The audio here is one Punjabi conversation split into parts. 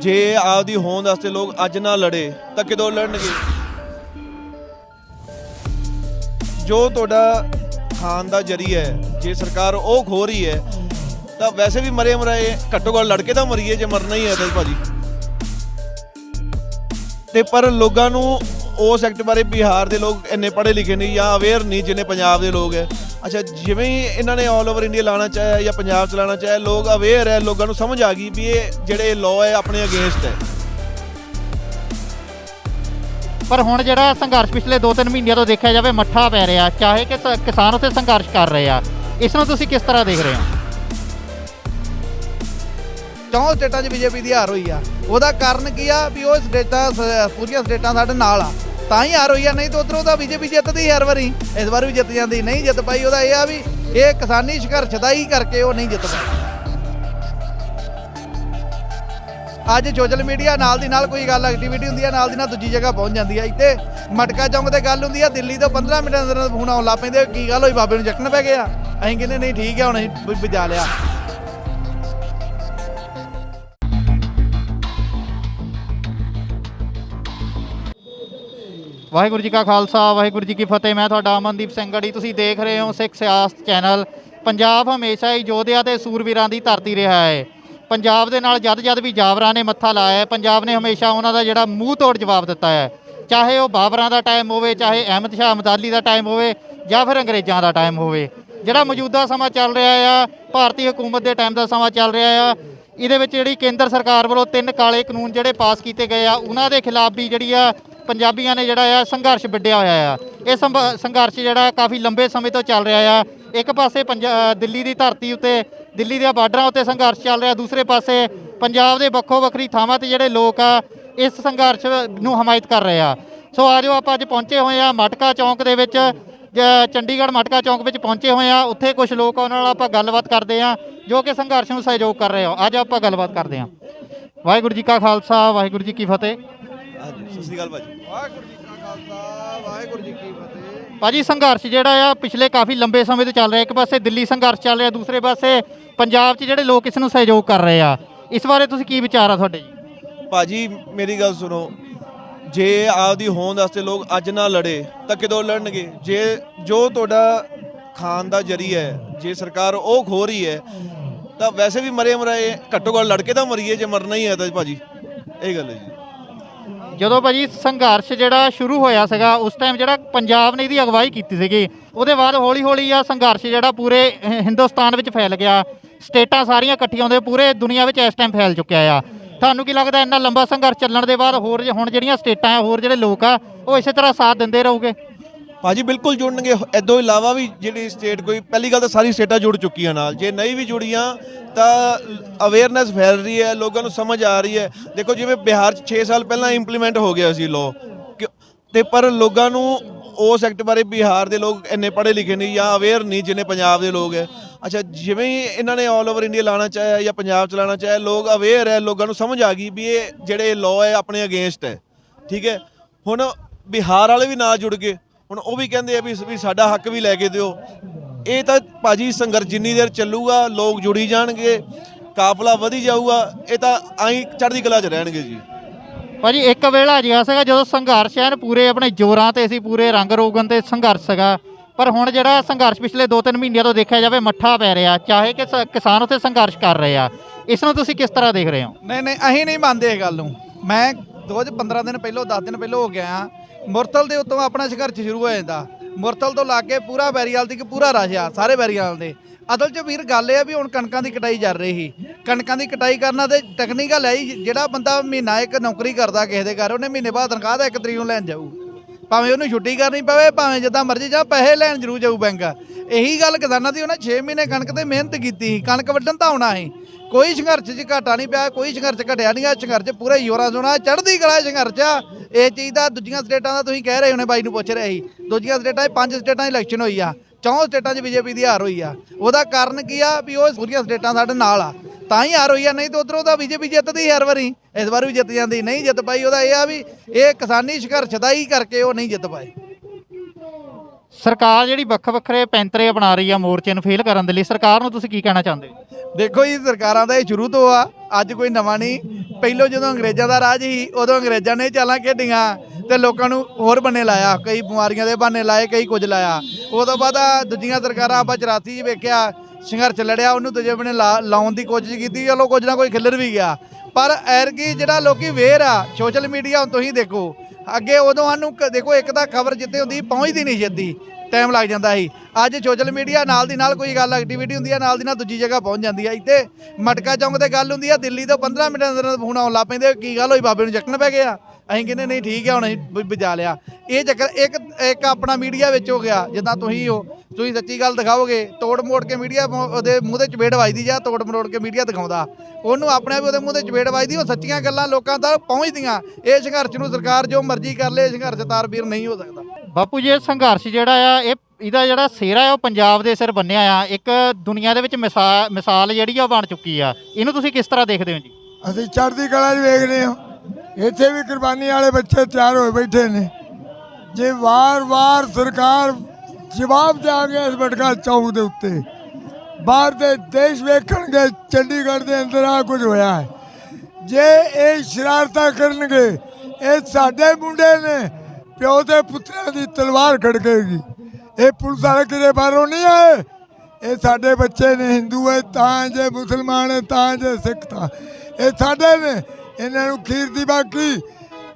ਜੇ ਆਪਦੀ ਹੋਂਦ ਵਾਸਤੇ ਲੋਕ ਅੱਜ ਨਾ ਲੜੇ, ਤਾਂ ਕਿਦੋਂ ਲੜਨਗੇ? ਜੋ ਤੁਹਾਡਾ ਖਾਨ ਦਾ ਜਰੀਆ ਹੈ, ਜੇ ਸਰਕਾਰ ਉਹ ਖੋ ਰਹੀ ਹੈ, ਤਾਂ ਵੈਸੇ ਵੀ ਮਰੇ ਮਰਾਏ ਘੱਟੋ ਘੱਟ ਲੜਕੇ ਤਾਂ ਮਰੀਏ, ਜੇ ਮਰਨਾ ਹੀ ਹੈ ਤਾਂ ਭਾਜੀ। ਤੇ ਪਰ ਲੋਕਾਂ ਨੂੰ ਉਸ ਐਕਟ ਬਾਰੇ ਬਿਹਾਰ ਦੇ ਲੋਕ ਇੰਨੇ ਪੜ੍ਹੇ ਲਿਖੇ ਨਹੀਂ ਜਾਂ ਅਵੇਅਰ ਨਹੀਂ ਜਿੰਨੇ ਪੰਜਾਬ ਦੇ ਲੋਕ ਹੈ। ਅੱਛਾ ਜਿਵੇਂ ਹੀ ਇਹਨਾਂ ਨੇ ਆਲ ਓਵਰ ਇੰਡੀਆ ਲਾਣਾ ਚਾਹਿਆ ਜਾਂ ਪੰਜਾਬ ਚਲਾਣਾ ਚਾਹਿਆ ਲੋਕ ਅਵੇਅਰ ਹੈ ਲੋਕਾਂ ਨੂੰ ਸਮਝ ਆ ਗਈ ਵੀ ਇਹ ਜਿਹੜੇ ਲਾਅ ਹੈ ਆਪਣੇ ਅਗੇਂਸਟ ਹੈ। ਪਰ ਹੁਣ ਜਿਹੜਾ ਸੰਘਰਸ਼ ਪਿਛਲੇ 2-3 ਮਹੀਨਿਆਂ ਤੋਂ ਦੇਖਿਆ ਜਾਵੇ ਮੱਠਾ ਪੈ ਰਿਹਾ ਚਾਹੇ ਕਿ ਸ- ਕਿਸਾਨ ਉੱਥੇ ਸੰਘਰਸ਼ ਕਰ ਰਹੇ ਆ। ਇਸ ਨੂੰ ਤੁਸੀਂ ਕਿਸ ਤਰ੍ਹਾਂ ਦੇਖ ਰਹੇ ਹੋ? ਚੌਂ ਸਟੇਟਾਂ 'ਚ ਬੀਜੇਪੀ ਦੀ ਹਾਰ ਹੋਈ ਆ। ਉਹਦਾ ਕਾਰਨ ਕੀ ਆ? ਵੀ ਉਹ ਸਟੇਟਾਂ ਸ- ਪੂਰੀਆਂ ਸਟੇਟਾਂ ਸਾਡੇ ਨਾਲ ਆ। ਤਾਂ ਹੀ ਹਾਰ ਹੋਈ ਆ, ਨਹੀਂ ਤਾਂ ਉਧਰੋਂ ਤਾਂ ਬੀਜੇਪੀ ਜਿੱਤਦੀ ਹਰ ਵਾਰੀ। ਇਸ ਵਾਰ ਵੀ ਜਿੱਤ ਜਾਂਦੀ, ਨਹੀਂ ਜਿੱਤ ਪਾਈ, ਉਹਦਾ ਇਹ ਆ ਵੀ ਇਹ ਕਿਸਾਨੀ ਸੰਘਰਸ਼ ਦਾ ਹੀ ਕਰਕੇ ਉਹ ਨਹੀਂ ਜਿੱਤ ਪਾਈ। ਅੱਜ ਸੋਸ਼ਲ ਮੀਡੀਆ ਨਾਲ ਦੀ ਨਾਲ ਕੋਈ ਗੱਲ ਐਕਟੀਵਿਟੀ ਹੁੰਦੀ ਹੈ ਨਾਲ ਦੀ ਨਾਲ ਦੂਜੀ ਜਗ੍ਹਾ ਪਹੁੰਚ ਜਾਂਦੀ ਹੈ ਇੱਥੇ ਮਟਕਾ ਚੌਂਕ ਤੇ ਗੱਲ ਹੁੰਦੀ ਆ, ਦਿੱਲੀ ਤੋਂ 15 ਮਿੰਟ ਅੰਦਰ ਫੋਨ ਆਉਣ ਲੱਗ ਪੈਂਦੇ ਕੀ ਗੱਲ ਹੋਈ, ਬਾਬੇ ਨੂੰ ਚੱਕਣ ਪੈ ਗਿਆ ਅਸੀਂ ਕਹਿੰਦੇ, ਨਹੀਂ, ਠੀਕ ਆ, ਹੁਣ ਅਸੀਂ ਬ- ਲਿਆ। ਵਾਹਿਗੁਰੂ ਜੀ ਕਾ ਖਾਲਸਾ, ਵਾਹਿਗੁਰੂ ਜੀ ਕੀ ਫਤਿਹ। ਮੈਂ ਤੁਹਾਡਾ ਅਮਨਦੀਪ ਸਿੰਘ ਗੜੀ ਤੁਸੀਂ ਦੇਖ ਰਹੇ ਹੋ ਸਿੱਖ ਸਿਆਸਤ ਚੈਨਲ। ਪੰਜਾਬ ਹਮੇਸ਼ਾ ਹੀ ਯੋਧਿਆਂ ਤੇ ਸੂਰਵੀਰਾਂ ਦੀ ਧਰਤੀ ਰਿਹਾ ਹੈ। ਪੰਜਾਬ ਦੇ ਨਾਲ ਜਦ ਜਦ ਵੀ ਜਾਵਰਾਂ ਨੇ ਮੱਥਾ ਲਾਇਆ ਪੰਜਾਬ ਨੇ ਹਮੇਸ਼ਾ ਉਹਨਾਂ ਦਾ ਜਿਹੜਾ ਮੂੰਹ ਤੋੜ ਜਵਾਬ ਦਿੱਤਾ ਹੈ। ਚਾਹੇ ਉਹ ਬਾਬਰਾਂ ਦਾ ਟਾਈਮ ਹੋਵੇ, ਚਾਹੇ ਅਹਿਮਦ ਸ਼ਾਹ ਅਮਦਾਲੀ ਦਾ ਟਾਈਮ ਹੋਵੇ, ਜਾਂ ਫਿਰ ਅੰਗਰੇਜ਼ਾਂ ਦਾ ਟਾਈਮ ਹੋਵੇ। ਜਿਹੜਾ ਮੌਜੂਦਾ ਸਮਾਂ ਚੱਲ ਰਿਹਾ ਆ, ਭਾਰਤੀ ਹਕੂਮਤ ਦੇ ਟਾਈਮ ਦਾ ਸਮਾਂ ਚੱਲ ਰਿਹਾ ਆ, ਇਹਦੇ ਵਿੱਚ ਜਿਹੜੀ ਕੇਂਦਰ ਸਰਕਾਰ ਵੱਲੋਂ ਤਿੰਨ ਕਾਲੇ ਕਾਨੂੰਨ ਜਿਹੜੇ ਪਾਸ ਕੀਤੇ ਗਏ ਆ, ਉਹਨਾਂ ਦੇ ਖਿਲਾਫ ਵੀ ਜਿਹੜੀ ਆ ਪੰਜਾਬੀਆਂ ਨੇ ਜਿਹੜਾ ਆ ਸੰਘਰਸ਼ ਵਿੱਢਿਆ ਹੋਇਆ ਆ। ਇਹ ਸੰਭ- ਸੰਘਰਸ਼ ਜਿਹੜਾ ਕਾਫੀ ਲੰਬੇ ਸਮੇਂ ਤੋਂ ਚੱਲ ਰਿਹਾ ਆ। ਇੱਕ ਪਾਸੇ ਪੰਜਾ- ਦਿੱਲੀ ਦੀ ਧਰਤੀ ਉੱਤੇ ਦਿੱਲੀ ਦੇ ਬਾਰਡਰਾਂ ਉੱਤੇ ਸੰਘਰਸ਼ ਚੱਲ ਰਿਹਾ ਦੂਸਰੇ ਪਾਸੇ ਪੰਜਾਬ ਦੇ ਵੱਖੋ ਵੱਖਰੀ ਥਾਵਾਂ ਤੇ ਜਿਹੜੇ ਲੋਕ ਆ ਇਸ ਸੰਘਰਸ਼ ਨੂੰ ਹਮਾਇਤ ਕਰ ਰਹੇ ਆ। ਸੋ ਆਜੋ ਆਪਾਂ ਅੱਜ ਪਹੁੰਚੇ ਹੋਏ ਆ ਮਟਕਾ ਚੌਂਕ ਦੇ ਵਿੱਚ ਜ- ਚੰਡੀਗੜ੍ਹ ਮਟਕਾ ਚੌਂਕ ਵਿੱਚ ਪਹੁੰਚੇ ਹੋਏ ਆ। ਉੱਥੇ ਕੁਝ ਲੋਕ ਆ, ਉਹਨਾਂ ਨਾਲ ਆਪਾਂ ਗੱਲਬਾਤ ਕਰਦੇ ਆ ਜੋ ਕਿ ਸੰਘਰਸ਼ ਨੂੰ ਸਹਿਯੋਗ ਕਰ ਰਹੇ ਆ। ਅੱਜ ਆਪਾਂ ਗੱਲਬਾਤ ਕਰਦੇ ਆ। ਵਾਹਿਗੁਰੂ ਜੀ ਕਾ ਖਾਲਸਾ ਵਾਹਿਗੁਰੂ ਜੀ ਕੀ ਫਤਿਹ। ਹਾਂਜੀ ਸਤਿ ਸ਼੍ਰੀ ਅਕਾਲ ਭਾਜੀ। ਵਾਹਿਗੁਰੂ ਜੀ ਕਾ ਖਾਲਸਾ ਵਾਹਿਗੁਰੂ ਜੀ ਕੀ ਫਤਿਹ। ਭਾਜੀ ਸੰਘਰਸ਼ ਜਿਹੜਾ ਆ ਪਿਛਲੇ ਕਾਫੀ ਲੰਬੇ ਸਮੇਂ ਤੋਂ ਚੱਲ ਰਿਹਾ। ਇੱਕ ਪਾਸੇ ਦਿੱਲੀ ਸੰਘਰਸ਼ ਚੱਲ ਰਿਹਾ ਦੂਸਰੇ ਪਾਸੇ ਪੰਜਾਬ 'ਚ ਜਿਹੜੇ ਲੋਕ ਇਸ ਨੂੰ ਸਹਿਯੋਗ ਕਰ ਰਹੇ ਆ। ਇਸ ਬਾਰੇ ਤੁਸੀਂ ਕੀ ਵਿਚਾਰ ਆ ਤੁਹਾਡੇ ਜੀ? ਭਾਜੀ ਮੇਰੀ ਗੱਲ ਸੁਣੋ। ਜੇ ਆਪਦੀ ਹੋਂਦ ਵਾਸਤੇ ਲੋਕ ਅੱਜ ਨਾ ਲੜੇ ਤਾਂ ਕਿਦੋਂ ਲੜਨਗੇ? ਜੇ ਜੋ ਤੁਹਾਡਾ ਖਾਨ ਦਾ ਜਰੀਆ ਹੈ ਜੇ ਸਰਕਾਰ ਉਹ ਖੋ ਰਹੀ ਹੈ ਤਾਂ ਵੈਸੇ ਵੀ ਮਰੇ ਮਰਾਏ ਘੱਟੋ ਘੱਟ ਲੜਕੇ ਤਾਂ ਮਰੀਏ ਜੇ ਮਰਨਾ ਹੀ ਹੈ ਤਾਂ ਭਾਜੀ। ਇਹ ਗੱਲ ਹੈ ਜੀ। ਜਦੋਂ ਭਾਜੀ ਸੰਘਰਸ਼ ਜਿਹੜਾ ਸ਼ੁਰੂ ਹੋਇਆ ਸੀਗਾ, ਉਸ ਟਾਈਮ ਜਿਹੜਾ ਪੰਜਾਬ ਨੇ ਇਹਦੀ ਅਗਵਾਈ ਕੀਤੀ ਸੀਗੀ, ਉਹਦੇ ਬਾਅਦ ਹੌਲੀ ਹੌਲੀ ਆ ਸੰਘਰਸ਼ ਜਿਹੜਾ ਪੂਰੇ ਹਿ- ਹਿੰਦੁਸਤਾਨ ਵਿੱਚ ਫੈਲ ਗਿਆ। ਸਟੇਟਾਂ ਸਾਰੀਆਂ ਇਕੱਠੀਆਂ ਹੁੰਦੇ, ਪੂਰੇ ਦੁਨੀਆ ਵਿੱਚ ਇਸ ਟਾਈਮ ਫੈਲ ਚੁੱਕਿਆ ਆ। ਤੁਹਾਨੂੰ ਕੀ ਲੱਗਦਾ ਇੰਨਾ ਲੰਬਾ ਸੰਘਰਸ਼ ਚੱਲਣ ਦੇ ਬਾਅਦ ਹੋਰ ਜੇ- ਹੁਣ ਜਿਹੜੀਆਂ ਸਟੇਟਾਂ ਆ, ਹੋਰ ਜਿਹੜੇ ਲੋਕ ਆ, ਉਹ ਇਸੇ ਤਰ੍ਹਾਂ ਸਾਥ ਦਿੰਦੇ ਰਹੋਗੇ? ਭਾਜੀ ਬਿਲਕੁਲ ਜੁੜਨਗੇ। ਇਦੋਂ ਇਲਾਵਾ ਵੀ ਜਿਹੜੀ ਸਟੇਟ ਕੋਈ, ਪਹਿਲੀ ਗੱਲ ਤਾਂ ਸਾਰੀ ਸਟੇਟਾਂ ਜੁੜ ਚੁੱਕੀਆਂ ਨਾਲ। ਜੇ ਨਹੀਂ ਵੀ ਜੁੜੀਆਂ, ਤਾਂ ਅਵੇਅਰਨੈਸ ਫੈਲ ਰਹੀ ਹੈ, ਲੋਕਾਂ ਨੂੰ ਸਮਝ ਆ ਰਹੀ ਹੈ। ਦੇਖੋ ਜਿਵੇਂ ਬਿਹਾਰ 'ਚ 6 ਸਾਲ ਪਹਿਲਾਂ ਇੰਪਲੀਮੈਂਟ ਹੋ ਗਿਆ ਸੀ ਲਾਅ ਤੇ ਪਰ ਲੋਕਾਂ ਨੂੰ ਉਸ ਐਕਟ ਬਾਰੇ ਬਿਹਾਰ ਦੇ ਲੋਕ ਇੰਨੇ ਪੜ੍ਹੇ ਲਿਖੇ ਨਹੀਂ ਜਾਂ ਅਵੇਅਰ ਨਹੀਂ ਜਿੰਨੇ ਪੰਜਾਬ ਦੇ ਲੋਕ ਹੈ। ਅੱਛਾ, ਜਿਵੇਂ ਹੀ ਇਹਨਾਂ ਨੇ ਆਲ ਓਵਰ ਇੰਡੀਆ ਲਾਣਾ ਚਾਹਿਆ ਜਾਂ ਪੰਜਾਬ 'ਚ ਚਲਾਣਾ ਚਾਹਿਆ, ਲੋਕ ਅਵੇਅਰ ਹੈ, ਲੋਕਾਂ ਨੂੰ ਸਮਝ ਆ ਗਈ ਵੀ ਇਹ ਜਿਹੜੇ ਲਾਅ ਹੈ, ਆਪਣੇ ਅਗੇਂਸਟ ਹੈ। ਠੀਕ ਹੈ? ਹੁਣ ਬਿਹਾਰ ਵਾਲੇ ਵੀ ਨਾਲ ਜੁੜ ਗਏ। ਹੁਣ ਉਹ ਵੀ ਕਹਿੰਦੇ ਆ ਵੀ ਵੀ ਸਾਡਾ ਹੱਕ ਵੀ ਲੈ ਕੇ ਦਿਓ। ਇਹ ਤਾਂ ਭਾਜੀ ਸੰਘਰਸ਼ ਜਿੰਨੀ ਦੇਰ ਚੱਲੂਗਾ ਲੋਕ ਜੁੜੀ ਜਾਣਗੇ ਕਾਫਲਾ ਵਧੀ ਜਾਊਗਾ ਇਹ ਤਾਂ ਆਈ ਚੜ੍ਹਦੀ ਕਲਾ 'ਚ ਰਹਿਣਗੇ ਜੀ। ਭਾਜੀ ਇੱਕ ਵੇਲਾ ਜਿਹਾ ਸੀਗਾ ਜਦੋਂ ਸੰਘਰਸ਼ ਐਨ ਪੂਰੇ ਆਪਣੇ ਜ਼ੋਰਾਂ ਤੇ ਸੀ ਪੂਰੇ ਰੰਗ ਰੋਗਨ ਤੇ ਸੰਘਰਸ਼ ਸੀਗਾ। ਪਰ ਹੁਣ ਜਿਹੜਾ ਸੰਘਰਸ਼ ਪਿਛਲੇ 2-3 ਮਹੀਨਿਆਂ ਤੋਂ ਦੇਖਿਆ ਜਾਵੇ ਮੱਠਾ ਪੈ ਰਿਹਾ। ਚਾਹੇ ਕਿ ਕਿਸਾਨ ਉੱਥੇ ਸੰਘਰਸ਼ ਕਰ ਰਹੇ ਆ। ਇਸ ਨੂੰ ਤੁਸੀਂ ਕਿਸ ਤਰ੍ਹਾਂ ਦੇਖ ਰਹੇ ਹੋ? ਨਹੀਂ ਨਹੀਂ ਅਸੀਂ ਨਹੀਂ ਮੰਨਦੇ ਇਹ ਗੱਲ ਨੂੰ। ਮੈਂ ਰੋਜ਼ 15 ਦਿਨ ਪਹਿਲਾਂ 10 ਦਿਨ ਪਹਿਲਾਂ ਹੋ ਗਿਆ ਆ ਮੁਰਤਲ ਦੇ ਉੱਤੋਂ ਆਪਣਾ ਸੰਘਰਸ਼ ਸ਼ੁਰੂ ਹੋ ਜਾਂਦਾ। ਮੁਰਤਲ ਤੋਂ ਲਾ ਕੇ ਪੂਰਾ ਬੈਰੀਵਾਲ ਦੀ ਪੂਰਾ ਰਸ਼ ਆ, ਸਾਰੇ ਬੈਰੀਵਾਲ ਦੇ। ਅਦਲ 'ਚ ਵੀਰ ਗੱਲ ਇਹ ਆ ਵੀ ਹੁਣ ਕਣਕਾਂ ਦੀ ਕਟਾਈ ਚੱਲ ਰਹੀ ਸੀ। ਕਣਕਾਂ ਦੀ ਕਟਾਈ ਕਰਨਾ ਤੇ ਟੈਕਨੀਕਲ ਹੈ ਹੀ, ਜਿਹੜਾ ਬੰਦਾ ਮਹੀਨਾ ਇੱਕ ਨੌਕਰੀ ਕਰਦਾ ਕਿਸੇ ਦੇ ਘਰ, ਉਹਨੇ ਮਹੀਨੇ ਬਾਅਦ ਤਨਖਾਹ ਦਾ ਇੱਕ ਤਰੀਕ ਨੂੰ ਲੈਣ ਜਾਊ। ਭਾਵੇਂ ਉਹਨੂੰ ਛੁੱਟੀ ਕਰਨੀ ਪਵੇ, ਭਾਵੇਂ ਜਿੱਦਾਂ ਮਰਜ਼ੀ ਜਾਂ, ਪੈਸੇ ਲੈਣ ਜ਼ਰੂਰ ਜਾਊ ਬੈਂਕ। ਇਹੀ ਗੱਲ ਕਿਸਾਨਾਂ ਦੀ, ਉਹਨੇ 6 ਮਹੀਨੇ ਕਣਕ ਤੇ ਮਿਹਨਤ ਕੀਤੀ ਸੀ, ਕਣਕ ਵੱਢਣ ਤਾਂ ਆਉਣਾ ਸੀ। ਕੋਈ ਸੰਘਰਸ਼ 'ਚ ਘਾਟਾ ਨਹੀਂ ਪਿਆ, ਕੋਈ ਸੰਘਰਸ਼ ਘਟਿਆ ਨਹੀਂ ਆ ਸੰਘਰਸ਼ ਪੂਰਾ ਯੋਰਾਂ ਸੋਣਾ ਚੜ੍ਹਦੀ ਕਲਾ ਸੰਘਰਸ਼। ਆ ਇਹ ਚੀਜ਼ ਦਾ ਦੂਜੀਆਂ ਸਟੇਟਾਂ ਦਾ ਤੁਸੀਂ ਕਹਿ ਰਹੇ ਹੋਣੇ, ਬਾਈ ਨੂੰ ਪੁੱਛ ਰਹੇ ਸੀ। ਦੂਜੀਆਂ ਸਟੇਟਾਂ 'ਚ ਪੰਜ ਸਟੇਟਾਂ 'ਚ ਇਲੈਕਸ਼ਨ ਹੋਈ ਆ। ਚੌਂ ਸਟੇਟਾਂ 'ਚ ਬੀਜੇਪੀ ਦੀ ਹਾਰ ਹੋਈ ਆ। ਉਹਦਾ ਕਾਰਨ ਕੀ ਆ ਵੀ ਉਹ ਪੂਰੀਆਂ ਸਟੇਟਾਂ ਸਾਡੇ ਨਾਲ ਆ। ਤਾਂ ਹੀ ਹਾਰ ਹੋਈ ਆ, ਨਹੀਂ ਤਾਂ ਉਧਰੋਂ ਤਾਂ ਬੀਜੇਪੀ ਜਿੱਤਦੀ ਹਰ ਵਾਰੀ। ਇਸ ਵਾਰ ਵੀ ਜਿੱਤ ਜਾਂਦੀ, ਨਹੀਂ ਜਿੱਤ ਪਾਈ। ਉਹਦਾ ਇਹ ਆ ਵੀ ਇਹ ਕਿਸਾਨੀ ਸੰਘਰਸ਼ ਦਾ ਹੀ ਕਰਕੇ ਉਹ ਨਹੀਂ ਜਿੱਤ ਪਾਏ। ਸਰਕਾਰ ਜਿਹੜੀ ਵੱਖ ਵੱਖਰੇ ਪੈਂਤਰੇ ਅਪਣਾ ਰਹੀ ਆ ਮੋਰਚੇ ਨੂੰ ਫੇਲ ਕਰਨ ਦੇ ਲਈ, ਸਰਕਾਰ ਨੂੰ ਤੁਸੀਂ ਕੀ ਕਹਿਣਾ ਚਾਹੁੰਦੇ ਹੋ? ਦੇਖੋ ਜੀ, ਸਰਕਾਰਾਂ ਦਾ ਇਹ ਸ਼ੁਰੂ ਤੋਂ ਆ, ਅੱਜ ਕੋਈ ਨਵਾਂ ਨਹੀਂ। ਪਹਿਲੋਂ ਜਦੋਂ ਅੰਗਰੇਜ਼ਾਂ ਦਾ ਰਾਜ ਸੀ, ਉਦੋਂ ਅੰਗਰੇਜ਼ਾਂ ਨੇ ਚਾਲਾਂ ਖੇਡੀਆਂ ਤੇ ਲੋਕਾਂ ਨੂੰ ਹੋਰ ਬੰਨੇ ਲਾਇਆ। ਕਈ ਬਿਮਾਰੀਆਂ ਦੇ ਬਹਾਨੇ ਲਾਏ, ਕਈ ਕੁਝ ਲਾਇਆ। ਉਹ ਤੋਂ ਬਾਅਦ ਆ ਦੂਜੀਆਂ ਸਰਕਾਰਾਂ, ਆਪਾਂ 84 'ਚ ਵੇਖਿਆ, ਸੰਘਰਸ਼ ਲੜਿਆ, ਉਹਨੂੰ ਦੂਜੇ ਬੰਨੇ ਲਾ- ਲਾਉਣ ਦੀ ਕੋਸ਼ਿਸ਼ ਕੀਤੀ, ਚਲੋ ਕੁਝ ਨਾ ਕੋਈ ਖਿੱਲਰ ਵੀ ਗਿਆ। ਪਰ ਐਰਗੀ ਜਿਹੜਾ ਲੋਕੀ ਵੇਰ ਆ, ਸੋਸ਼ਲ ਮੀਡੀਆ ਹੁਣ ਤੁਸੀਂ ਦੇਖੋ ਅੱਗੇ ਉਦੋਂ ਸਾਨੂੰ ਕ- ਦੇਖੋ, ਇੱਕ ਤਾਂ ਖਬਰ ਜਿੱਤੇ ਹੁੰਦੀ, ਪਹੁੰਚਦੀ ਨਹੀਂ ਛੇਤੀ। ਟਾਈਮ ਲੱਗ ਜਾਂਦਾ ਸੀ। ਅੱਜ ਸੋਸ਼ਲ ਮੀਡੀਆ ਨਾਲ ਦੀ ਨਾਲ ਕੋਈ ਗੱਲ ਐਕਟੀਵਿਟੀ ਹੁੰਦੀ ਹੈ ਨਾਲ ਦੀ ਨਾਲ ਦੂਜੀ ਜਗ੍ਹਾ ਪਹੁੰਚ ਜਾਂਦੀ ਹੈ ਇੱਥੇ ਮਟਕਾ ਚੌਂਕ ਤੇ ਗੱਲ ਹੁੰਦੀ ਹੈ ਦਿੱਲੀ ਤੋਂ 15 ਮਿੰਟ ਅੰਦਰ ਅੰਦਰ ਫੋਨ ਆਉਣ ਲੱਗ ਪੈਂਦੇ ਕੀ ਗੱਲ ਹੋਈ? ਬਾਬੇ ਨੂੰ ਚੱਕਣ ਪੈ ਗਿਆ ਅਸੀਂ ਕਹਿੰਦੇ ਨਹੀਂ ਠੀਕ ਹੈ ਹੁਣ ਅਸੀਂ ਬ- ਬਚਾ ਲਿਆ। ਇਹ ਚੱਕਰ ਇੱਕ ਇੱਕ ਆਪਣਾ ਮੀਡੀਆ ਵਿੱਚ ਹੋ ਗਿਆ ਜਿੱਦਾਂ ਤੁਸੀਂ ਹੋ ਤੁਸੀਂ ਸੱਚੀ ਗੱਲ ਦਿਖਾਓਗੇ ਤੋੜ ਮੋੜ ਕੇ ਮੀਡੀਆ ਉਹਦੇ ਮੂੰਹ ਤੇ ਚਪੇੜ ਵੱਜਦੀ ਜਾਂ ਤੋੜ ਮਰੋੜ ਕੇ ਮੀਡੀਆ ਦਿਖਾਉਂਦਾ। ਉਹਨੂੰ ਆਪਣੇ ਆਪ ਹੀ ਉਹਦੇ ਮੂੰਹ ਤੇ ਚਪੇੜ ਵੱਜਦੀ ਉਹ ਸੱਚੀਆਂ ਗੱਲਾਂ ਲੋਕਾਂ ਤੱਕ ਪਹੁੰਚਦੀਆਂ। ਇਹ ਸੰਘਰਸ਼ ਨੂੰ ਸਰਕਾਰ ਜੋ ਮਰਜ਼ੀ ਕਰ ਲੇ ਸੰਘਰਸ਼ ਤਾਰਬੀਰ ਨਹੀਂ ਹੋ ਸਕਦਾ। ਬਾਪੂ ਜੀ ਇਹ ਸੰਘਰਸ਼ ਜਿਹੜਾ ਆ ਇਹ ਇਹਦਾ ਜਿਹੜਾ ਸਿਹਰਾ ਆ ਉਹ ਪੰਜਾਬ ਦੇ ਸਿਰ ਬੰਨਿਆ ਆ। ਇੱਕ ਦੁਨੀਆ ਦੇ ਵਿੱਚ ਮਿਸਾਲ ਮਿਸਾਲ ਜਿਹੜੀ ਆ ਉਹ ਬਣ ਚੁੱਕੀ ਆ। ਇਹਨੂੰ ਤੁਸੀਂ ਕਿਸ ਤਰ੍ਹਾਂ ਦੇਖਦੇ ਹੋ ਜੀ? ਅਸੀਂ ਚੜ੍ਹਦੀ ਕਲਾ 'ਚ ਵੇਖ ਰਹੇ ਹਾਂ। ਇੱਥੇ ਵੀ ਕੁਰਬਾਨੀ ਵਾਲੇ ਬੱਚੇ ਤਿਆਰ ਹੋਏ ਬੈਠੇ ਨੇ। ਜੇ ਵਾਰ-ਵਾਰ ਸਰਕਾਰ ਜਵਾਬ ਦੇਾਂਗੇ ਇਸ ਬਟਕਾ ਚੌਂਕ ਦੇ ਉੱਤੇ। ਬਾਹਰ ਦੇ ਦੇਸ਼ ਵੇਖਣਗੇ, ਚੰਡੀਗੜ੍ਹ ਦੇ ਅੰਦਰ ਆ ਕੁਝ ਹੋਇਆ ਹੈ। ਜੇ ਇਹ ਸ਼ਰਾਰਤਾਂ ਕਰਨਗੇ, ਇਹ ਸਾਡੇ ਮੁੰਡੇ ਨੇ, ਪਿਓ ਦੇ ਪੁੱਤਰਾਂ ਦੀ ਤਲਵਾਰ ਖੜਕੇਗੀ। ਇਹ ਪੁਲਿਸ ਵਾਲੇ ਕਿਤੇ ਬਾਹਰੋਂ ਨਹੀਂ ਆਏ? ਇਹ ਸਾਡੇ ਬੱਚੇ ਨੇ ਹਿੰਦੂ ਹੈ, ਤਾਂ ਜੇ ਮੁਸਲਮਾਨ ਹੈ, ਤਾਂ ਜੇ ਸਿੱਖ ਤਾਂ। ਇਹ ਸਾਡੇ ਨੇ ਇਹਨਾਂ ਨੂੰ ਖੀਰ ਦੀ ਬਾਕੀ।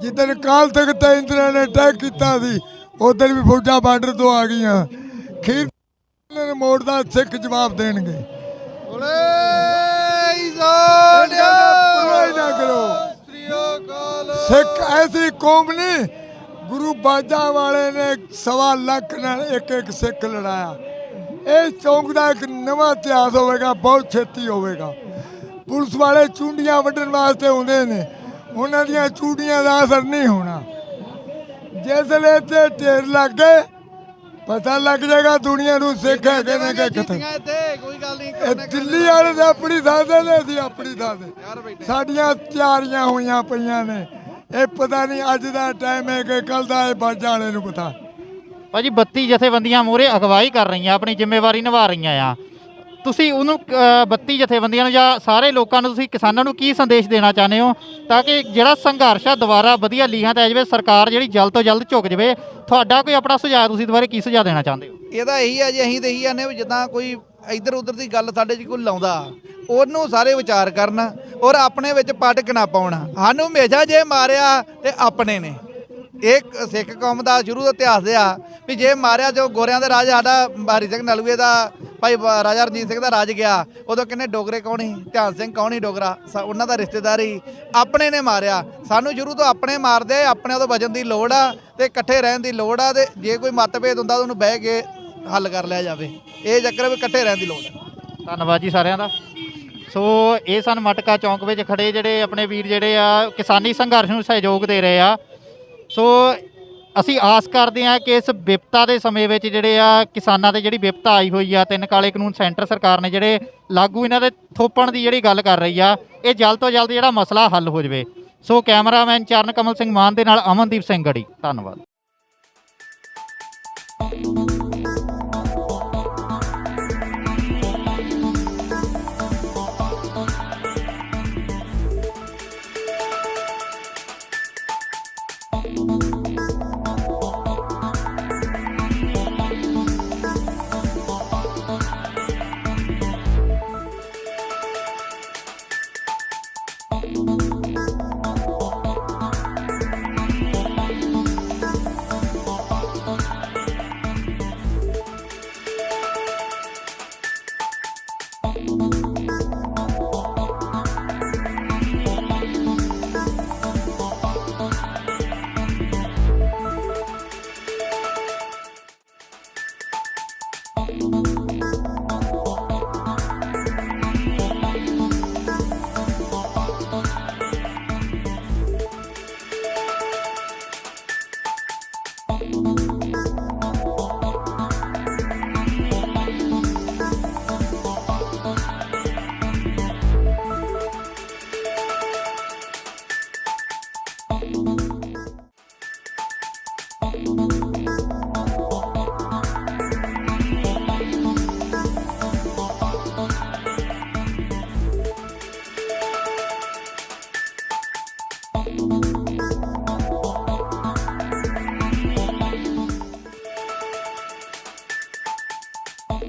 ਜਿੱਦਣ ਕਾਲ ਤੱਕ ਤੇ ਇੰਦਰਾ ਨੇ ਅਟੈਕ ਕੀਤਾ ਸੀ ਉਦੋਂ ਵੀ ਫੌਜਾਂ ਬਾਰਡਰ ਤੋਂ ਆ ਗਈਆਂ। ਖੀਰ ਨੂੰ ਮੋੜ ਦਾ ਸਿੱਖ ਜਵਾਬ ਦੇਣਗੇ। ਪਰਵਾਹ ਨਾ ਕਰੋ। ਸਿੱਖ ਐਸੀ ਕੌਮ ਨਹੀਂ ਗੁਰੂ ਬਾਜਾ ਵਾਲੇ ਨੇ ਸਵਾ ਲੱਖ ਨਾਲ ਇੱਕ ਇੱਕ ਸਿੱਖ ਲੜਾਇਆ। ਇਹ ਚੌਂਕ ਦਾ ਇੱਕ ਨਵਾਂ ਇਤਿਹਾਸ ਹੋਵੇਗਾ ਬਹੁਤ ਛੇਤੀ ਹੋਵੇਗਾ। ਪੁਲਿਸ ਵਾਲੇ ਚੁੰਡੀਆਂ ਵੱਢਣ ਵਾਸਤੇ ਹੁੰਦੇ ਨੇ। ਉਹਨਾਂ ਦੀਆਂ ਚੂੜੀਆਂ ਦਾ ਅਸਰ ਨਹੀਂ ਹੋਣਾ। ਜਿਸ ਵੇਲੇ ਤੇ ਢੇਰ ਲੱਗ ਗਏ ਪਤਾ ਲੱਗ ਜਾਏਗਾ ਦੁਨੀਆ ਨੂੰ ਸਿੱਖ ਨੇ ਕਿ ਕਿੱਥੇ ਇੱਥੇ ਕੋਈ ਗੱਲ ਨਹੀਂ ਇਹ ਦਿੱਲੀ ਵਾਲੇ ਤਾਂ ਆਪਣੀ ਥਾਂ ਤੇ ਨੇ ਅਸੀਂ ਆਪਣੀ ਥਾਂ ਤੇ ਸਾਡੀਆਂ ਤਿਆਰੀਆਂ ਹੋਈਆਂ ਪਈਆਂ ਨੇ। ਇਹ ਪਤਾ ਨਹੀਂ ਅੱਜ ਦਾ ਟਾਈਮ ਹੈ ਕਿ ਕੱਲ ਦਾ ਇਹ ਬਾਜਾਂ ਵਾਲੇ ਨੂੰ ਪਤਾ। ਭਾਜੀ 32 ਜਥੇਬੰਦੀਆਂ ਮੂਹਰੇ ਅਗਵਾਈ ਕਰ ਰਹੀਆਂ ਆਪਣੀ ਜ਼ਿੰਮੇਵਾਰੀ ਨਿਭਾ ਰਹੀਆਂ ਆ। ਤੁਸੀਂ ਉਹਨੂੰ ਅ, 32 ਜਥੇਬੰਦੀਆਂ ਨੂੰ ਜਾਂ ਸਾਰੇ ਲੋਕਾਂ ਨੂੰ ਤੁਸੀਂ ਕਿਸਾਨਾਂ ਨੂੰ ਕੀ ਸੰਦੇਸ਼ ਦੇਣਾ ਚਾਹੁੰਦੇ ਹੋ ਤਾਂ ਕਿ ਜਿਹੜਾ ਸੰਘਰਸ਼ ਆ ਦੁਬਾਰਾ ਵਧੀਆ ਲੀਹਾਂ ਤੇ ਆ ਜਾਵੇ ਸਰਕਾਰ ਜਿਹੜੀ ਜਲਦ ਤੋਂ ਜਲਦ ਝੁਕ ਜਾਵੇ ਤੁਹਾਡਾ ਕੋਈ ਆਪਣਾ ਸੁਝਾਅ ਤੁਸੀਂ ਦੁਬਾਰੇ ਕੀ ਸੁਝਾਅ ਦੇਣਾ ਚਾਹੁੰਦੇ ਹੋ? ਇਹਦਾ ਇਹੀ ਆ ਜੀ ਅਸੀਂ ਤੇ ਇਹੀ ਆਨੇ ਵੀ ਜਿੱਦਾਂ ਕੋਈ ਇੱਧਰ ਉੱਧਰ ਦੀ ਗੱਲ ਸਾਡੇ 'ਚ ਕੋਈ ਲਾਉਂਦਾ ਉਹਨੂੰ ਸਾਰੇ ਵਿਚਾਰ ਕਰਨ ਔਰ ਆਪਣੇ ਵਿੱਚ ਪਟਕ ਨਾ ਪਾਉਣ। ਸਾਨੂੰ ਹਮੇਸ਼ਾ ਜੇ ਮਾਰਿਆ ਤੇ ਆਪਣੇ ਨੇ। ਇਹ ਸਿੱਖ ਕੌਮ ਦਾ ਸ਼ੁਰੂ ਦਾ ਇਤਿਹਾਸ ਆ ਵੀ ਜੇ ਮਾਰਿਆ ਜੋ ਗੋਰਿਆਂ ਦਾ ਰਾਜ ਸਾਡਾ ਹਰੀ ਸਿੰਘ ਨਲੂਏ ਦਾ ਭਾਈ ਰਾਜਾ ਰਣਜੀਤ ਸਿੰਘ ਦਾ ਰਾਜ ਗਿਆ। ਉਦੋਂ ਕਿੰਨੇ ਡੋਗਰੇ ਕੌਣ ਸੀ? ਧਿਆਨ ਸਿੰਘ ਕੌਣ ਸੀ ਡੋਗਰਾ? ਸ- ਉਹਨਾਂ ਦਾ ਰਿਸ਼ਤੇਦਾਰ ਹੀ ਆਪਣੇ ਨੇ ਮਾਰਿਆ। ਸਾਨੂੰ ਸ਼ੁਰੂ ਤੋਂ ਆਪਣੇ ਮਾਰਦੇ, ਆਪਣੇ ਤੋਂ ਬਚਣ ਦੀ ਲੋੜ ਆ ਤੇ ਇਕੱਠੇ ਰਹਿਣ ਦੀ ਲੋੜ ਆ ਤੇ ਜੇ ਕੋਈ ਮਤਭੇਦ ਹੁੰਦਾ ਉਹਨੂੰ ਬਹਿ ਕੇ ਹੱਲ ਕਰ ਲਿਆ ਜਾਵੇ। ਇਹ ਚੱਕਰ ਵੀ ਇਕੱਠੇ ਰਹਿਣ ਦੀ ਲੋੜ ਆ। ਧੰਨਵਾਦ ਜੀ ਸਾਰਿਆਂ ਦਾ। ਸੋ ਇਹ ਸਨ ਮਟਕਾ ਚੌਂਕ ਵਿੱਚ ਖੜੇ ਜਿਹੜੇ ਆਪਣੇ ਵੀਰ ਜਿਹੜੇ ਆ ਕਿਸਾਨੀ ਸੰਘਰਸ਼ ਨੂੰ ਸਹਿਯੋਗ ਦੇ ਰਹੇ ਆ। ਸੋ ਅਸੀਂ ਆਸ ਕਰਦੇ ਹਾਂ ਕਿ ਇਸ ਵਿਪਤਾ ਦੇ ਸਮੇਂ ਵਿੱਚ ਜਿਹੜੇ ਆ ਕਿਸਾਨਾਂ ਦੇ ਜਿਹੜੀ ਵਿਪਤਾ ਆਈ ਹੋਈ ਆ, ਤਿੰਨ ਕਾਲੇ ਕਾਨੂੰਨ ਸੈਂਟਰ ਸਰਕਾਰ ਨੇ ਜਿਹੜੇ ਲਾਗੂ ਇਹਨਾਂ ਦੇ ਥੋਪਣ ਦੀ ਜਿਹੜੀ ਗੱਲ ਕਰ ਰਹੀ ਆ, ਇਹ ਜਲਦ ਤੋਂ ਜਲਦ ਜਿਹੜਾ ਮਸਲਾ ਹੱਲ ਹੋ ਜਾਵੇ। ਸੋ ਕੈਮਰਾਮੈਨ ਚਰਨ ਕਮਲ ਸਿੰਘ ਮਾਨ ਦੇ ਨਾਲ ਅਮਨਦੀਪ ਸਿੰਘ ਗੜੀ, ਧੰਨਵਾਦ।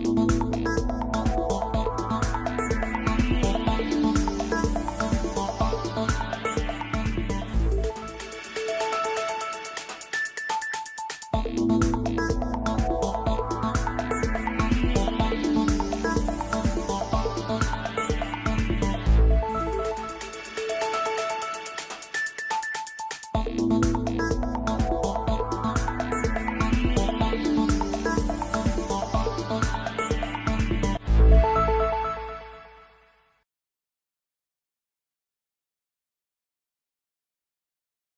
Bye.